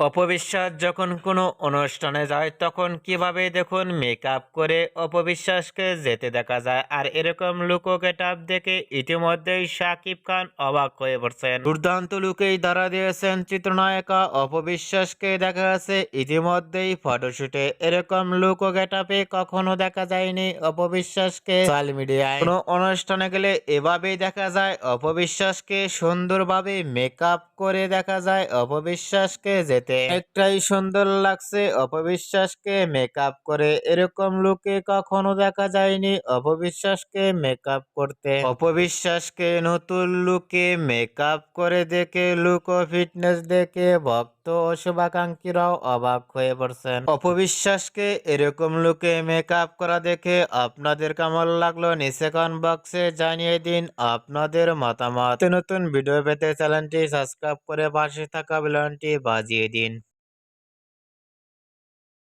অপবিশ্বাস যখন কোনো অনুষ্ঠানে যায়, তখন কীভাবে দেখুন মেকআপ করে অপবিশ্বাসকে যেতে দেখা যায়? আর এরকম লুকো গেটআপ দেখে ইতিমধ্যেই শাকিব খান অবাক হয়ে পড়ছেন। দুর্দান্ত লুকেই দ্বারা দিয়েছেন চিত্রনায়িকা। অপবিশ্বাসকে দেখা গেছে ইতিমধ্যেই ফটোশুটে এরকম লুকো গেটআপে কখনো দেখা যায়নি অপবিশ্বাসকে। সোশ্যাল মিডিয়ায় কোনো অনুষ্ঠানে গেলে এভাবেই দেখা যায় অপবিশ্বাসকে সুন্দরভাবে মেকআপ করে দেখা যায়। অপবিশ্বাসকে যেতে একটাই সুন্দর লাগছে, অপবিশ্বাসকে মেকআপ করে। এরকম লুকে কখনো দেখা যায়নি অপবিশ্বাসকে মেকআপ করতে। অপবিশ্বাসকে নতুন লুকে মেকআপ করে দেখে লুক ও ফিটনেস দেখে, ভক্ত ও শুভাকাঙ্ক্ষীরাও অবাক হয়ে পড়ছেন। অপবিশ্বাসকে এরকম লুকে মেকআপ করা দেখে আপনাদের কেমন লাগল নিচে কমেন্ট বক্সে জানিয়ে দিন আপনাদের মতামত। নতুন ভিডিও পেতে চ্যানেলটি সাবস্ক্রাইব করে পাশে থাকা বিলনটি বাজিয়ে দিন।